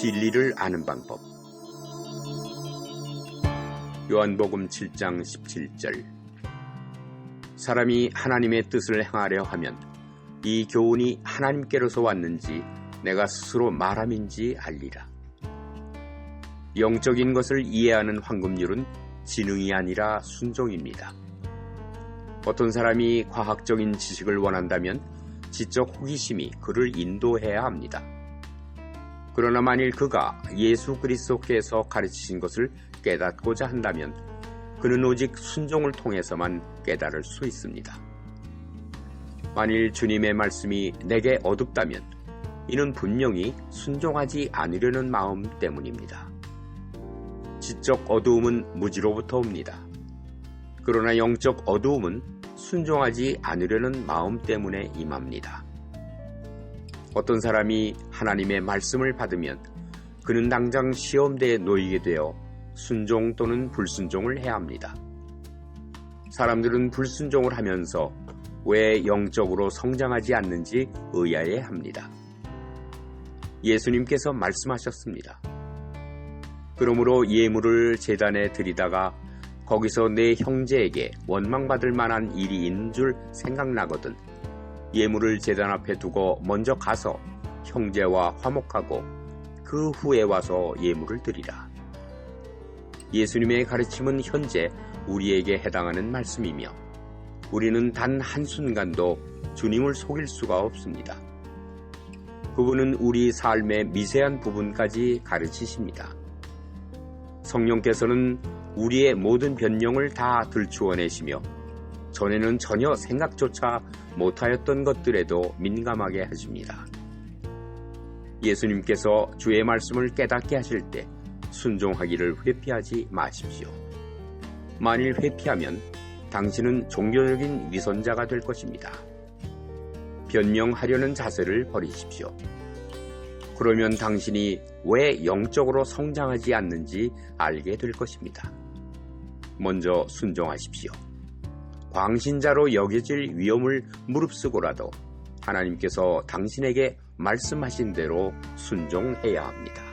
진리를 아는 방법. 요한복음 7장 17절. 사람이 하나님의 뜻을 행하려 하면 이 교훈이 하나님께로서 왔는지 내가 스스로 말함인지 알리라. 영적인 것을 이해하는 황금률은 지능이 아니라 순종입니다. 어떤 사람이 과학적인 지식을 원한다면 지적 호기심이 그를 인도해야 합니다. 그러나 만일 그가 예수 그리스도께서 가르치신 것을 깨닫고자 한다면 그는 오직 순종을 통해서만 깨달을 수 있습니다. 만일 주님의 말씀이 내게 어둡다면 이는 분명히 순종하지 않으려는 마음 때문입니다. 지적 어두움은 무지로부터 옵니다. 그러나 영적 어두움은 순종하지 않으려는 마음 때문에 임합니다. 어떤 사람이 하나님의 말씀을 받으면 그는 당장 시험대에 놓이게 되어 순종 또는 불순종을 해야 합니다. 사람들은 불순종을 하면서 왜 영적으로 성장하지 않는지 의아해 합니다. 예수님께서 말씀하셨습니다. 그러므로 예물을 재단에 드리다가 거기서 내 형제에게 원망받을 만한 일이 있는 줄 생각나거든 예물을 재단 앞에 두고 먼저 가서 형제와 화목하고 그 후에 와서 예물을 드리라. 예수님의 가르침은 현재 우리에게 해당하는 말씀이며 우리는 단 한순간도 주님을 속일 수가 없습니다. 그분은 우리 삶의 미세한 부분까지 가르치십니다. 성령께서는 우리의 모든 변명을 다 들추어내시며 전에는 전혀 생각조차 못하였던 것들에도 민감하게 하십니다. 예수님께서 주의 말씀을 깨닫게 하실 때 순종하기를 회피하지 마십시오. 만일 회피하면 당신은 종교적인 위선자가 될 것입니다. 변명하려는 자세를 버리십시오. 그러면 당신이 왜 영적으로 성장하지 않는지 알게 될 것입니다. 먼저 순종하십시오. 광신자로 여겨질 위험을 무릅쓰고라도 하나님께서 당신에게 말씀하신 대로 순종해야 합니다.